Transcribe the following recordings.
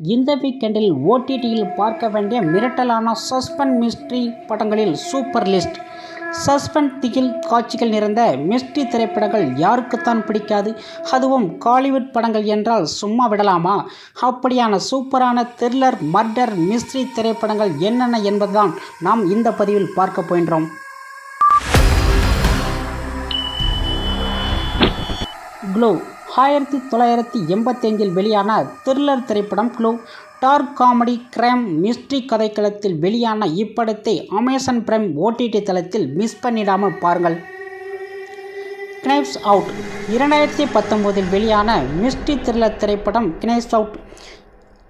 இந்த வீக்கெண்டில் ஓடிடியில் பார்க்க வேண்டிய மிரட்டலான சஸ்பெண்ட் மிஸ்ட்ரி படங்களில் சூப்பர் லிஸ்ட் சஸ்பெண்ட் திகில் காட்சிகள் நிறைந்த மிஸ்ட்ரி திரைப்படங்கள் யாருக்குத்தான் பிடிக்காது? அதுவும் காலிவுட் படங்கள் என்றால் சும்மா விடலாமா? அப்படியான சூப்பரான த்ரில்லர் மர்டர் மிஸ்ட்ரி திரைப்படங்கள் என்னென்ன என்பதுதான் நாம் இந்த பதிவில் பார்க்க போகின்றோம். க்ளோ ஆயிரத்தி தொள்ளாயிரத்தி எண்பத்தஞ்சில் வெளியான த்ரில்லர் திரைப்படம் க்ளோ டார்க் காமெடி கிரைம் மிஸ்ட்ரி கதைக்களத்தில் வெளியான இப்படத்தை அமேசான் பிரைம் ஓடிடி தளத்தில் மிஸ் பண்ணிடாமல் பாருங்கள். கினைப்ஸ் அவுட் இரண்டாயிரத்தி பத்தொம்போதில் வெளியான மிஸ்ட்ரி த்ரில்லர் திரைப்படம் கினைப்ஸ் அவுட்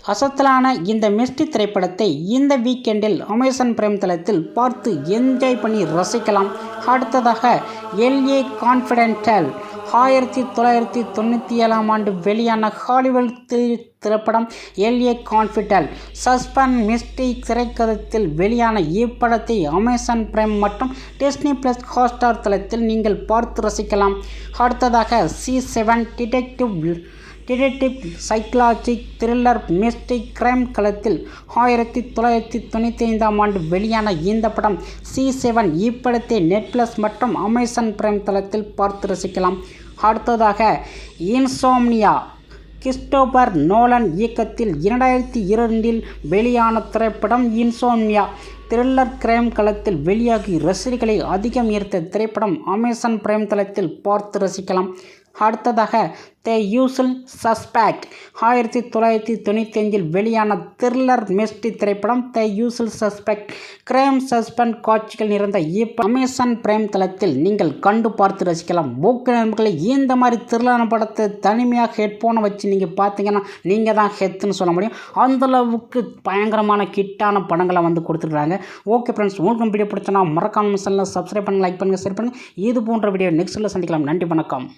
அசத்தலான இந்த மிஸ்ட்ரி திரைப்படத்தை இந்த வீக்கெண்டில் அமேசான் பிரைம் தளத்தில் பார்த்து என்ஜாய் பண்ணி ரசிக்கலாம். அடுத்ததாக எல்ஏ கான்ஃபிடென்டல் ஆயிரத்தி தொள்ளாயிரத்தி தொண்ணூற்றி ஏழாம் ஆண்டு வெளியான ஹாலிவுட் திரைப்படம் எல்ஏ கான்ஃபிடல் சஸ்பென் மிஸ்டி திரைக்கதத்தில் வெளியான இப்படத்தை அமேசான் பிரைம் மற்றும் டிஸ்னி ப்ளஸ் ஹாட்ஸ்டார் தளத்தில் நீங்கள் பார்த்து ரசிக்கலாம். அடுத்ததாக C seven detective detective psychologic thriller mystic crime களத்தில் ஆயிரத்தி தொள்ளாயிரத்தி தொண்ணூற்றி ஐந்தாம் ஆண்டு வெளியான இந்த படம் சி செவன் இப்படத்தை நெட்ஃப்ளஸ் மற்றும் அமேசான் பிரைம் தளத்தில் பார்த்து ரசிக்கலாம். அடுத்ததாக இன்சோம்னியா கிறிஸ்டோபர் நோலன் இயக்கத்தில் இரண்டாயிரத்தி இரண்டில் வெளியான திரைப்படம் இன்சோம்னியா த்ரில்லர் கிரைம் களத்தில் வெளியாகி ரசிகர்களை அதிகம் ஈர்த்த திரைப்படம் அமேசான் பிரைம் தளத்தில் பார்த்து ரசிக்கலாம். அடுத்ததாக த யூசல் சஸ்பேக்ட் ஆயிரத்தி தொள்ளாயிரத்தி தொண்ணூற்றி அஞ்சில் வெளியான த்ரில்லர் மிஸ்டி திரைப்படம் the usual suspect crime suspense காட்சிகள் நிறைந்த இப்போ அமேசான் பிரைம் தளத்தில் நீங்கள் கண்டு பார்த்து ரசிக்கலாம். போக்கு நண்பர்களை இந்த மாதிரி த்ரில்லான படத்தை தனிமையாக ஹெட்ஃபோனை வச்சு நீங்கள் பார்த்தீங்கன்னா நீங்கள் தான் ஹெத்துன்னு சொல்ல முடியும். அந்தளவுக்கு பயங்கரமான கிட்டான படங்களை வந்து கொடுத்துருக்காங்க ஓகே ஃப்ரெண்ட்ஸ் உங்களுக்கு வீடியோ பிடிச்சனா மறக்காம சேனலில் சப்ஸ்கிரைப் பண்ணுங்கள் லைக் பண்ணுங்கள் ஷேர் பண்ணுங்கள் இது போன்ற வீடியோ நெக்ஸ்ட்டில் சந்திக்கலாம். நன்றி வணக்கம்.